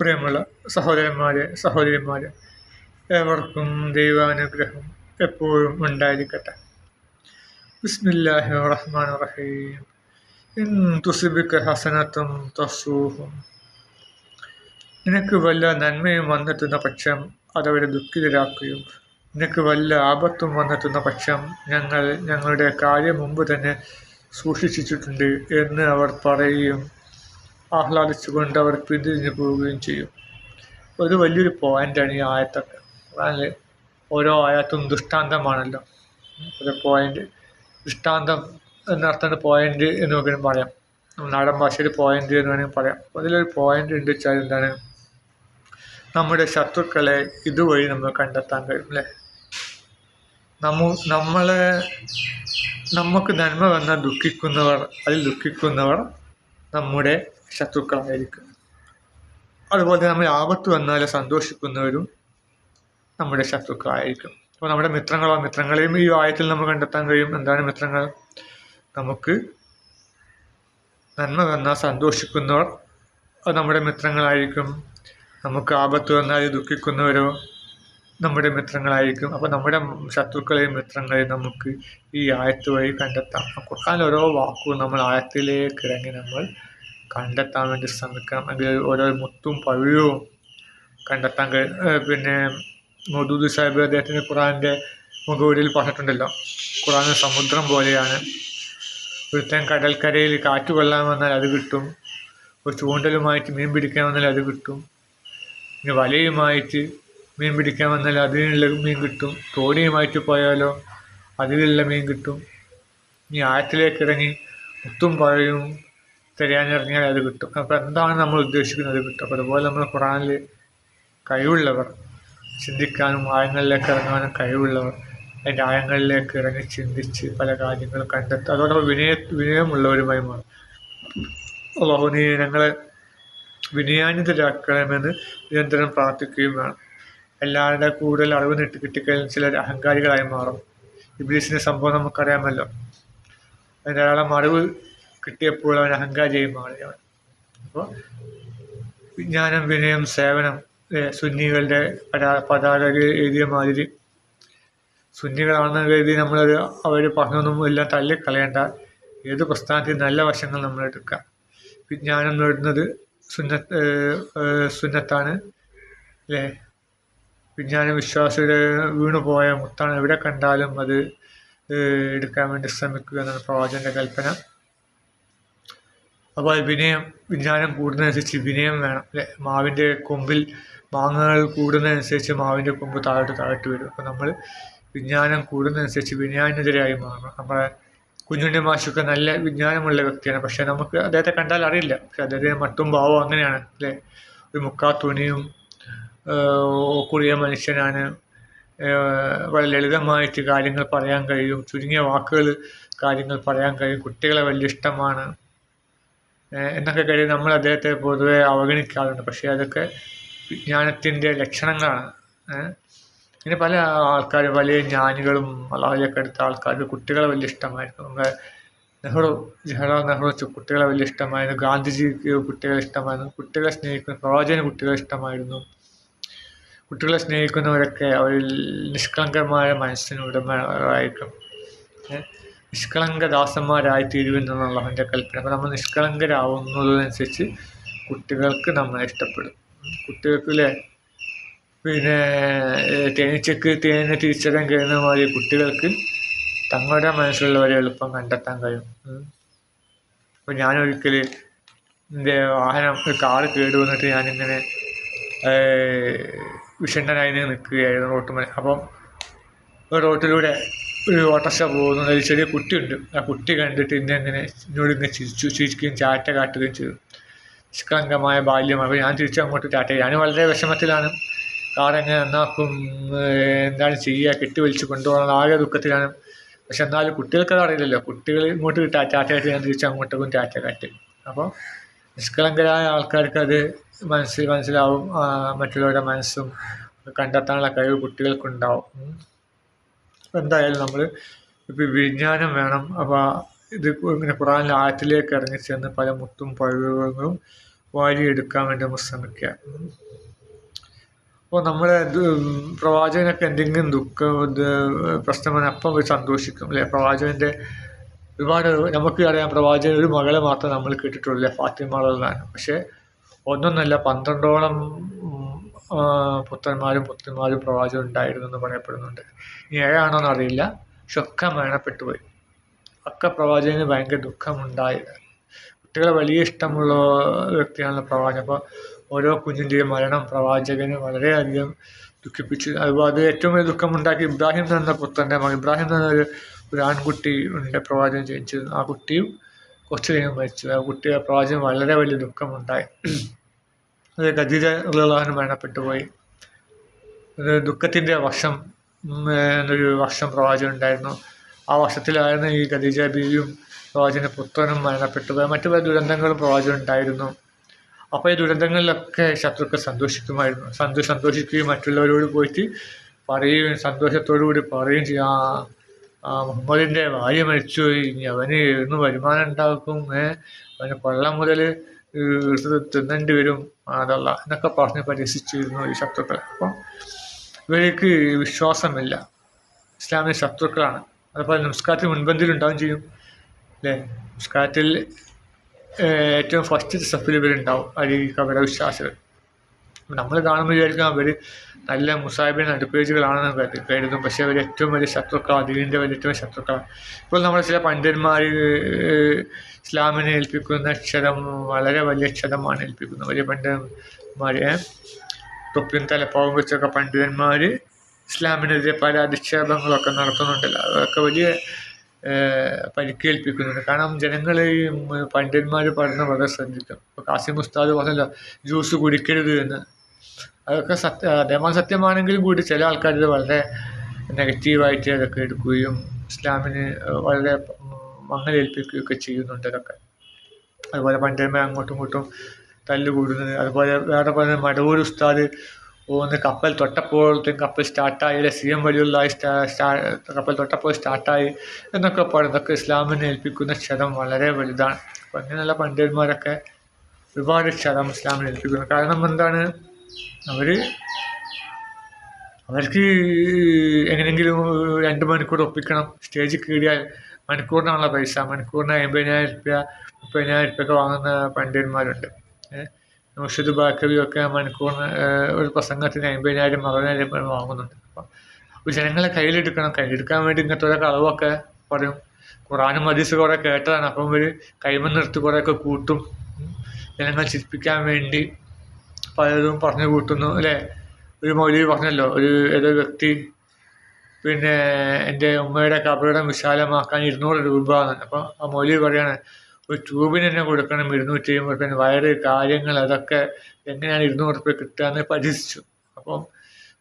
പ്രിയമുള്ള സഹോദരന്മാരെ സഹോദരിമാരെ ഏവർക്കും ദൈവാനുഗ്രഹം എപ്പോഴും ഉണ്ടായിരിക്കട്ടെ. ബിസ്മില്ലാഹി റഹ്മാൻ റഹീം. ഇൻ തുസിബിക്ക ഹസനത്തും തസൂഹും നിനക്ക് വല്ല നന്മയും വന്നെത്തുന്ന പക്ഷം അതവരെ ദുഃഖിതരാക്കുകയും നിനക്ക് വല്ല ആപത്തും വന്നെത്തുന്ന പക്ഷം ഞങ്ങൾ ഞങ്ങളുടെ കാര്യം മുമ്പ് തന്നെ സൂക്ഷിച്ചിട്ടുണ്ട് എന്ന് അവർ പറയുകയും ആഹ്ലാദിച്ചുകൊണ്ട് അവർ പിന്തിരിഞ്ഞു പോവുകയും ചെയ്യും. ഒരു വലിയൊരു പോയിന്റാണ് ഈ ആയത്തൊക്കെ. അതായത് ഓരോ ആയത്തും ദൃഷ്ടാന്തമാണല്ലോ. ഒരു പോയിന്റ് ദൃഷ്ടാന്തം എന്നർത്ഥം പോയിന്റ് എന്ന് വേണമെങ്കിൽ പറയാം. നാടൻ ഭാഷയിൽ പോയിന്റ് എന്ന് വേണമെങ്കിൽ പറയാം. അതിലൊരു പോയിന്റ് ഉണ്ട് വെച്ചാൽ എന്താണ്? നമ്മുടെ ശത്രുക്കളെ ഇതുവഴി നമ്മൾ കണ്ടെത്താൻ കഴിയും അല്ലേ? നമ്മ നമ്മളെ നമുക്ക് നന്മ വന്നാൽ ദുഃഖിക്കുന്നവർ അതിൽ ദുഃഖിക്കുന്നവർ നമ്മുടെ ശത്രുക്കളായിരിക്കും. അതുപോലെ നമ്മൾ ആപത്ത് വന്നാൽ സന്തോഷിക്കുന്നവരും നമ്മുടെ ശത്രുക്കളായിരിക്കും. അപ്പോൾ നമ്മുടെ മിത്രങ്ങളോ മിത്രങ്ങളെയും ഈ ആയത്തിൽ നമ്മൾ കണ്ടെത്താൻ കഴിയും. എന്താണ് മിത്രങ്ങൾ? നമുക്ക് നന്മ വന്നാൽ സന്തോഷിക്കുന്നവർ അത് നമ്മുടെ മിത്രങ്ങളായിരിക്കും. നമുക്ക് ആപത്ത് വന്നാൽ ദുഃഖിക്കുന്നവരോ നമ്മുടെ മിത്രങ്ങളായിരിക്കും. അപ്പോൾ നമ്മുടെ ശത്രുക്കളെയും മിത്രങ്ങളെയും നമുക്ക് ഈ ആയത്ത് വഴി കണ്ടെത്താം. ഖുർആൻ ഓരോ വാക്കും നമ്മൾ ആയത്തിലേക്ക് ഇറങ്ങി നമ്മൾ കണ്ടെത്താൻ വേണ്ടി ശ്രമിക്കണം. അതിൽ ഓരോ മുത്തും പഴുവും കണ്ടെത്താൻ പിന്നെ മൊദൂദ് സാഹിബ് അദ്ദേഹത്തിന്റെ ഖുറാന്റെ മുഖവരിയിൽ പറഞ്ഞിട്ടുണ്ടല്ലോ. ഖുറാൻ സമുദ്രം പോലെയാണ്. ഒരുത്തൻ കടൽക്കരയിൽ കാറ്റ് കൊള്ളാൻ വന്നാൽ അത് കിട്ടും. ഒരു ചൂണ്ടലുമായിട്ട് മീൻ പിടിക്കാൻ വന്നാൽ അത് കിട്ടും. പിന്നെ വലയുമായിട്ട് മീൻ പിടിക്കാൻ വന്നാൽ അതിനുള്ള മീൻ കിട്ടും. തോണിയുമായിട്ട് പോയാലോ അതിലുള്ള മീൻ കിട്ടും. ഇനി ആഴത്തിലേക്ക് ഇറങ്ങി മുത്തും പഴയും തിരയാനിറങ്ങിയാൽ അത് കിട്ടും. അപ്പോൾ എന്താണ് നമ്മൾ ഉദ്ദേശിക്കുന്നത് കിട്ടും? അപ്പോൾ അതുപോലെ നമ്മൾ ഖുറാനിൽ കഴിവുള്ളവർ ചിന്തിക്കാനും ആയങ്ങളിലേക്ക് ഇറങ്ങാനും കഴിവുള്ളവർ അതിന്റെ ആയങ്ങളിലേക്ക് ഇറങ്ങി ചിന്തിച്ച് പല കാര്യങ്ങളും കണ്ടെത്തുക. നമ്മൾ വിനയ വിനയമുള്ളവരുമായി മാറും അള്ളാഹു ഞങ്ങളെ വിനയാനിതരാക്കണമെന്ന് നിരന്തരം പ്രാർത്ഥിക്കുകയും വേണം. എല്ലാവരുടെ കൂടുതൽ അറിവ് നീട്ടി കിട്ടിക്കഴിഞ്ഞാൽ ചിലർ അഹങ്കാരികളായി മാറും. ഇബ്ലീസിന്റെ സംഭവം നമുക്കറിയാമല്ലോ. അതിന്റെ ധാരാളം അറിവ് കിട്ടിയപ്പോൾ അവൻ അഹങ്കാരിയായി മാറി അവൻ അപ്പോൾ വിജ്ഞാനം വിനയം സേവനം സുന്നികളുടെ പതാ പതാക എഴുതിയ മാതിരി. സുന്നികളാണെന്ന് കരുതി നമ്മളൊരു അവർ പറഞ്ഞൊന്നും എല്ലാം തള്ളിക്കളയേണ്ട. ഏത് പ്രസ്ഥാനത്തിൽ നല്ല വശങ്ങൾ നമ്മൾ എടുക്കാം വിജ്ഞാനം നേടുന്നത് സുന്നത്ത് സുന്നത്താണ്. അല്ലേ? വിജ്ഞാന വിശ്വാസിയുടെ വീണുപോയ മുത്താണ്. എവിടെ കണ്ടാലും അത് എടുക്കാൻ വേണ്ടി ശ്രമിക്കുക എന്നാണ് പ്രവാചന്റെ കൽപ്പന. അപ്പോൾ വിനയം വിജ്ഞാനം കൂടുന്നതനുസരിച്ച് വിനയം വേണം അല്ലേ? മാവിന്റെ കൊമ്പിൽ മാങ്ങകൾ കൂടുന്നതനുസരിച്ച് മാവിന്റെ കൊമ്പ് താഴോട്ട് താഴോട്ട് വരും. അപ്പോൾ നമ്മൾ വിജ്ഞാനം കൂടുന്നതനുസരിച്ച് വിനയാനുതരായി മാറണം. നമ്മളെ കുഞ്ഞുണ്ണി മാഷൊക്കെ നല്ല വിജ്ഞാനമുള്ള വ്യക്തിയാണ്. പക്ഷേ നമുക്ക് അദ്ദേഹത്തെ കണ്ടാൽ അറിയില്ല. പക്ഷെ അദ്ദേഹത്തിന് മട്ടും ഭാവവും അങ്ങനെയാണ് അല്ലേ? ഒരു മുക്കാ തുണിയും കുറിയ മനുഷ്യനാണ്. വളരെ ലളിതമായിട്ട് കാര്യങ്ങൾ പറയാൻ കഴിയും. ചുരുങ്ങിയ വാക്കുകൾ കാര്യങ്ങൾ പറയാൻ കഴിയും. കുട്ടികളെ വലിയ ഇഷ്ടമാണ്. എന്നൊക്കെ കഴിയും നമ്മൾ അദ്ദേഹത്തെ പൊതുവെ അവഗണിക്കാറുണ്ട്. പക്ഷേ അതൊക്കെ വിജ്ഞാനത്തിന്റെ ലക്ഷണങ്ങളാണ്. ഇങ്ങനെ പല ആൾക്കാർ വലിയ ജ്ഞാനികളും അള്ളാഹിലേക്ക് എടുത്ത ആൾക്കാർക്ക് കുട്ടികളെ വലിയ ഇഷ്ടമായിരുന്നു നമ്മുടെ നെഹ്റു ജവഹർലാൽ നെഹ്റു കുട്ടികളെ വലിയ ഇഷ്ടമായിരുന്നു. ഗാന്ധിജിക്ക് കുട്ടികളെ ഇഷ്ടമായിരുന്നു. കുട്ടികളെ സ്നേഹിക്കുന്ന പ്രവാചകന് കുട്ടികളെ ഇഷ്ടമായിരുന്നു. കുട്ടികളെ സ്നേഹിക്കുന്നവരൊക്കെ അവരിൽ നിഷ്കളങ്കമായ മനസ്സിന് ഉടമകളായിരിക്കും നിഷ്കളങ്ക ദാസന്മാരായി തീരുമെന്നുള്ള അള്ളാഹുവിന്റെ കൽപ്പന. അപ്പോൾ നമ്മൾ നിഷ്കളങ്കരാവുന്നതനുസരിച്ച് കുട്ടികൾക്ക് നമ്മളെ ഇഷ്ടപ്പെടും. കുട്ടികൾക്ക് അല്ലേ പിന്നെ തേനീച്ചക്ക് തേനെ തിരിച്ചറിയാൻ കഴിയുന്ന മാതിരി കുട്ടികൾക്ക് തങ്ങളുടെ മനസ്സിലുള്ളവരെ എളുപ്പം കണ്ടെത്താൻ കഴിയും. അപ്പോൾ ഞാനൊരിക്കൽ എന്റെ വാഹനം കാറ് കേട് വന്നിട്ട് ഞാനിങ്ങനെ വിഷണ്ണനായി നിൽക്കുകയായിരുന്നു റോട്ടുമേൽ അപ്പം റോട്ടിലൂടെ ഒരു ഓട്ടർഷ പോകുന്നു ഒരു ചെറിയ കുട്ടിയുണ്ട്. ആ കുട്ടി കണ്ടിട്ട് എന്നെ അങ്ങനെ എന്നോട് ഇങ്ങനെ ചിരിച്ചു ചിരിക്കുകയും ചാറ്റ കാട്ടുകയും ചെയ്തു. നിഷ്കളങ്കമായ ബാല്യമാണ് അപ്പോൾ ഞാൻ തിരിച്ചു അങ്ങോട്ട് ചാറ്റ ഞാൻ വളരെ വിഷമത്തിലാണ്. കാറെങ്ങനെ നന്നാക്കും എന്താണ് ചെയ്യുക കെട്ടി വലിച്ച് കൊണ്ടുപോകണം ആകെ ദുഃഖത്തിലാണ്. പക്ഷെ എന്നാലും കുട്ടികൾക്കത് അറിയില്ലല്ലോ. കുട്ടികൾ ഇങ്ങോട്ട് ടാറ്റയായിട്ട് ഞാൻ തിരിച്ചു അങ്ങോട്ടേക്കും ചാറ്റ കാട്ടി. അപ്പോൾ നിഷ്കളങ്കരായ ആൾക്കാർക്ക് അത് മനസ്സിൽ മനസ്സിലാവും. മറ്റുള്ളവരുടെ മനസ്സും കണ്ടെത്താനുള്ള കഴിവ് കുട്ടികൾക്കുണ്ടാവും. എന്തായാലും നമ്മൾ ഇപ്പോൾ വിജ്ഞാനം വേണം. അപ്പോൾ ഇത് ഇങ്ങനെ ഖുറാനിലെ ആറ്റിലേക്ക് ഇറങ്ങി ചെന്ന് പല മുത്തും പഴുകളും വാരിയെടുക്കാൻ വേണ്ടി നമ്മൾ ശ്രമിക്കുക അപ്പോൾ നമ്മുടെ പ്രവാചകനൊക്കെ എന്തെങ്കിലും ദുഃഖം പ്രശ്നം അപ്പം ഒരു സന്തോഷിക്കും അല്ലേ? പ്രവാചകന്റെ ഒരുപാട് നമുക്ക് അറിയാം പ്രവാചകൻ ഒരു മകളെ മാത്രം നമ്മൾ കേട്ടിട്ടുള്ളൂ ഫാത്തിമ എന്നാണ് പക്ഷേ ഒന്നൊന്നല്ല പന്ത്രണ്ടോളം പുത്രന്മാരും പുത്രിമാരും പ്രവാചകം ഉണ്ടായിരുന്നു എന്ന് പറയപ്പെടുന്നുണ്ട്. ഇനി ഏഴാണോന്ന് അറിയില്ല. പക്ഷെ ഒക്കെ മരണപ്പെട്ടു പോയി ഒക്കെ പ്രവാചകന് ഭയങ്കര ദുഃഖമുണ്ടായി. കുട്ടികളെ വലിയ ഇഷ്ടമുള്ള വ്യക്തിയാണ് പ്രവാചകൻ. അപ്പോൾ ഓരോ കുഞ്ഞിന്റെയും മരണം പ്രവാചകന് വളരെയധികം ദുഃഖിപ്പിച്ചു. അതുപോലെ അത് ഏറ്റവും വലിയ ദുഃഖമുണ്ടാക്കി ഇബ്രാഹിം എന്ന പുത്രന്റെ മകൻ. ഇബ്രാഹിം എന്ന ഒരു ഒരു ആൺകുട്ടി ഉണ്ട് പ്രവാചകൻ ജനിച്ചത്. ആ കുട്ടിയും കുറച്ചു കഴിഞ്ഞ് മരിച്ചു. ആ കുട്ടിയെ പ്രവാചകൻ വളരെ വലിയ ദുഃഖമുണ്ടായി. അത് ഖദീജ ഉള്ളഹാൻ മരണപ്പെട്ടു പോയി. ഒരു ദുഃഖത്തിന്റെ വർഷം എന്നൊരു വർഷം പ്രവാചകൻ ഉണ്ടായിരുന്നു. ആ വർഷത്തിലായിരുന്നു ഈ ഖദീജ ബീവിയും പ്രവാചകന്റെ പുത്രനും മരണപ്പെട്ടു പോയി മറ്റു പല ദുരന്തങ്ങളും പ്രവാചകൻ ഉണ്ടായിരുന്നു. അപ്പോൾ ഈ ദുരന്തങ്ങളിലൊക്കെ ശത്രുക്കൾ സന്തോഷിക്കുമായിരുന്നു. സന്തോ സന്തോഷിക്കുകയും മറ്റുള്ളവരോട് പോയിട്ട് പറയുകയും സന്തോഷത്തോടു കൂടി പറയുകയും ചെയ്യാം. മുഹമ്മദിന്റെ ഭാര്യ മരിച്ചുപോയി ഇനി അവന് ഇന്ന് വരുമാനം ഉണ്ടാക്കും അവന് കൊല്ലം മുതൽ തിന്നേണ്ടി വരും. അതല്ല. എന്നൊക്കെ പറഞ്ഞ് പരിഹസിച്ചിരുന്നു ഈ ശത്രുക്കൾ അപ്പം ഇവർക്ക് വിശ്വാസമില്ല. ഇസ്ലാമിക ശത്രുക്കളാണ്. അതുപോലെ നമസ്കാരത്തിൽ മുൻപന്തിയിൽ ഉണ്ടാവും ചെയ്യും. അല്ലേ? നമസ്കാരത്തിൽ ഏറ്റവും ഫസ്റ്റ് സ്റ്റെപ്പിൽ ഇവരുണ്ടാവും. അരി കവര വിശ്വാസികൾ നമ്മൾ കാണുമ്പോൾ വിചാരിക്കും അവർ നല്ല മുസാഹിബിൻ അടുപ്പേജുകളാണെന്ന് കരുതി. പക്ഷേ അവർ ഏറ്റവും വലിയ ശത്രുക്കളാണ് ദീനിന്റെ വലിയ ഏറ്റവും ശത്രുക്കളാണ് ഇപ്പോൾ നമ്മൾ ചില പണ്ഡിതന്മാർ ഇസ്ലാമിനെ ഏൽപ്പിക്കുന്ന ക്ഷതം വളരെ വലിയ ക്ഷതമാണ് ഏൽപ്പിക്കുന്നത്. വലിയ പണ്ഡിതന്മാരെ തൊപ്പിയും തലപ്പാവും വെച്ചൊക്കെ പണ്ഡിതന്മാർ ഇസ്ലാമിനെതിരെ പല അധിക്ഷേപങ്ങളൊക്കെ നടത്തുന്നുണ്ടല്ലോ അതൊക്കെ വലിയ പരിക്കേൽപ്പിക്കുന്നുണ്ട് കാരണം ജനങ്ങൾ ഈ പണ്ഡിതന്മാർ പറയുന്ന വളരെ ശ്രദ്ധിക്കും ഇപ്പോൾ കാസിം ഉസ്താദ് പറഞ്ഞല്ലോ ജ്യൂസ് കുടിക്കരുത് എന്ന്. അതൊക്കെ സത്യ അതേമാ സത്യമാണെങ്കിലും കൂടി ചില ആൾക്കാർ ഇത് വളരെ നെഗറ്റീവായിട്ട് അതൊക്കെ എടുക്കുകയും ഇസ്ലാമിന് വളരെ മങ്ങലേൽപ്പിക്കുകയൊക്കെ ചെയ്യുന്നുണ്ട് അതൊക്കെ. അതുപോലെ പണ്ടേമേ അങ്ങോട്ടും ഇങ്ങോട്ടും തല്ലുകൂടുന്നത് അതുപോലെ വേറെ പറഞ്ഞ മടവൂർ ഉസ്താദ് ഒന്ന് കപ്പൽ തൊട്ടപ്പോഴത്തേക്കും കപ്പൽ സ്റ്റാർട്ടായി സി എം വലിയുള്ള സ്റ്റാ സ്റ്റാ കപ്പൽ തൊട്ടപ്പോൾ സ്റ്റാർട്ടായി എന്നൊക്കെ പറയുന്നതൊക്കെ ഇസ്ലാമിനെ ഏൽപ്പിക്കുന്ന ക്ഷതം വളരെ വലുതാണ്. അപ്പം അങ്ങനെയുള്ള പണ്ഡിതന്മാരൊക്കെ ഒരുപാട് ക്ഷതം ഇസ്ലാമിനെ ഏൽപ്പിക്കുന്നു. കാരണം എന്താണ്? അവർ അവർക്ക് എങ്ങനെയെങ്കിലും രണ്ട് മണിക്കൂർ ഒപ്പിക്കണം. സ്റ്റേജിൽ കയറിയാൽ മണിക്കൂറിനാണല്ലോ പൈസ. മണിക്കൂറിന് അമ്പതിനായിരം രൂപ മുപ്പതിനായിരം റുപ്യ ഒക്കെ വാങ്ങുന്ന പണ്ഡിതന്മാരുണ്ട്. മുർഷിദ് ബാക്കവിയൊക്കെ മണിക്കൂറിന് ഒരു പ്രസംഗത്തിന് അമ്പതിനായിരം അറുപതിനായിരം രൂപ വാങ്ങുന്നുണ്ട്. അപ്പം ജനങ്ങളെ കയ്യിലെടുക്കണം. കയ്യിലെടുക്കാൻ വേണ്ടി ഇങ്ങനത്തെ ഓരോ കളവൊക്കെ പറയും. ഖുറാനും ഹദീസ് കുറേ കേട്ടതാണ്. അപ്പം ഇവർ കൈമ നിർത്തി കുറേയൊക്കെ കൂട്ടും. ജനങ്ങളെ ചിരിപ്പിക്കാൻ വേണ്ടി പലതും പറഞ്ഞു കൂട്ടുന്നു അല്ലേ? ഒരു മൗലവി പറഞ്ഞല്ലോ ഒരു ഏതോ വ്യക്തി പിന്നെ എന്റെ ഉമ്മയുടെ കബറിടം വിശാലമാക്കാൻ ഇരുന്നൂറ് രൂപ എന്നാണ് അപ്പോൾ ആ മൗലവി പറയാണ് ഒരു ട്യൂബിന് തന്നെ കൊടുക്കണം ഇരുന്നൂറ്റി അമ്പത് റുപ്യ വയറ് കാര്യങ്ങൾ അതൊക്കെ എങ്ങനെയാണ് ഇരുന്നൂറ് റുപ്യ കിട്ടുക എന്ന് പരിഹസിച്ചു അപ്പം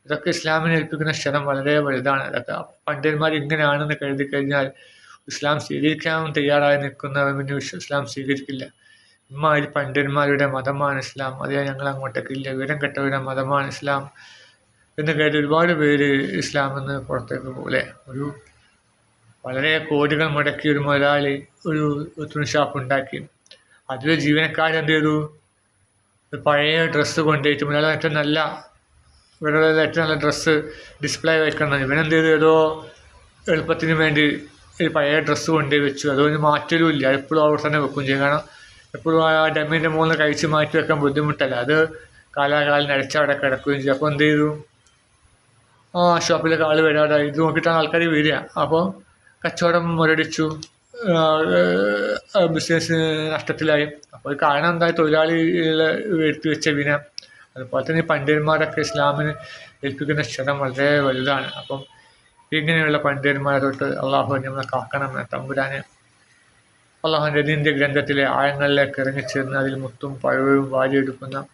ഇതൊക്കെ ഇസ്ലാമിനെ ഏൽപ്പിക്കുന്ന ക്ഷണം വളരെ വലുതാണ്. അതൊക്കെ പണ്ഡിതന്മാർ ഇങ്ങനെയാണെന്ന് കരുതി കഴിഞ്ഞാൽ ഇസ്ലാം സ്വീകരിക്കാൻ തയ്യാറായി നിൽക്കുന്നവർ പിന്നെ ഇസ്ലാം സ്വീകരിക്കില്ല. ഇമ്മാതിരി പണ്ഡിതന്മാരുടെ മതമാണ് ഇസ്ലാം. അത് ഞങ്ങൾ അങ്ങോട്ടേക്കില്ല വിവരം കെട്ടവരുടെ മതമാണ് ഇസ്ലാം എന്ന് കേട്ട് ഒരുപാട് പേര് ഇസ്ലാം എന്ന് പുറത്തേക്ക് പോലെ ഒരു വളരെ കോടികൾ മുടക്കി ഒരു മുതലാളി ഒരു തുണി ഷാപ്പ് ഉണ്ടാക്കി. അതിൽ ജീവനക്കാരൻ എന്ത് ചെയ്തു? ഒരു പഴയ ഡ്രസ്സ് കൊണ്ടുപോയിട്ട് മുതലാളി ഏറ്റവും നല്ല ഇവരുടെ ഏറ്റവും നല്ല ഡ്രസ്സ് ഡിസ്പ്ലേ വയ്ക്കണം. ഇവനെന്ത് ചെയ്തു? ഏതോ എളുപ്പത്തിന് വേണ്ടി ഒരു പഴയ ഡ്രസ്സ് കൊണ്ടുപോയി വെച്ചു. അതൊന്നും മാറ്റലും ഇല്ല. എപ്പോഴും അവിടെ തന്നെ വെക്കും ചെയ്യും. കാരണം എപ്പോഴും ആ ഡമ്മിന്റെ മുകളിൽ കഴിച്ച് മാറ്റി വെക്കാൻ ബുദ്ധിമുട്ടല്ല. അത് കാലാകാലം അടച്ചവിടെ കിടക്കുകയും ചെയ്യും. അപ്പോൾ എന്ത് ചെയ്തു? ആ ഷോപ്പിലെ ആൾ വരാതെ ഇത് നോക്കിയിട്ടാണ് ആൾക്കാർ വരിക. അപ്പോൾ കച്ചവടം മുരടിച്ചു. ബിസിനസ് നഷ്ടത്തിലായി. അപ്പോൾ കാരണം എന്താ? തൊഴിലാളികളെ വരുത്തി വെച്ച വിന. അതുപോലെ തന്നെ പണ്ഡിതന്മാരൊക്കെ ഇസ്ലാമിന് ഏൽപ്പിക്കുന്ന ക്ഷണം വളരെ വലുതാണ്. അപ്പം ഇങ്ങനെയുള്ള പണ്ഡിതന്മാരെ തൊട്ട് അള്ളാഹു നമ്മളെ കാക്കണം തമ്പുരാനെ അള്ളാഹുന്റെ ദീന്റെ ഗ്രന്ഥത്തിലെ ആഴങ്ങളിലേക്ക് ഇറങ്ങിച്ചേർന്ന് അതിൽ മുത്തും പഴവും വാരിയെടുക്കുന്ന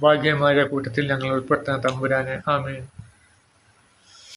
ഭാഗ്യന്മാരുടെ കൂട്ടത്തിൽ ഞങ്ങൾ ഉൾപ്പെടുത്തുന്ന തമ്പുരാനെ. ആമീൻ.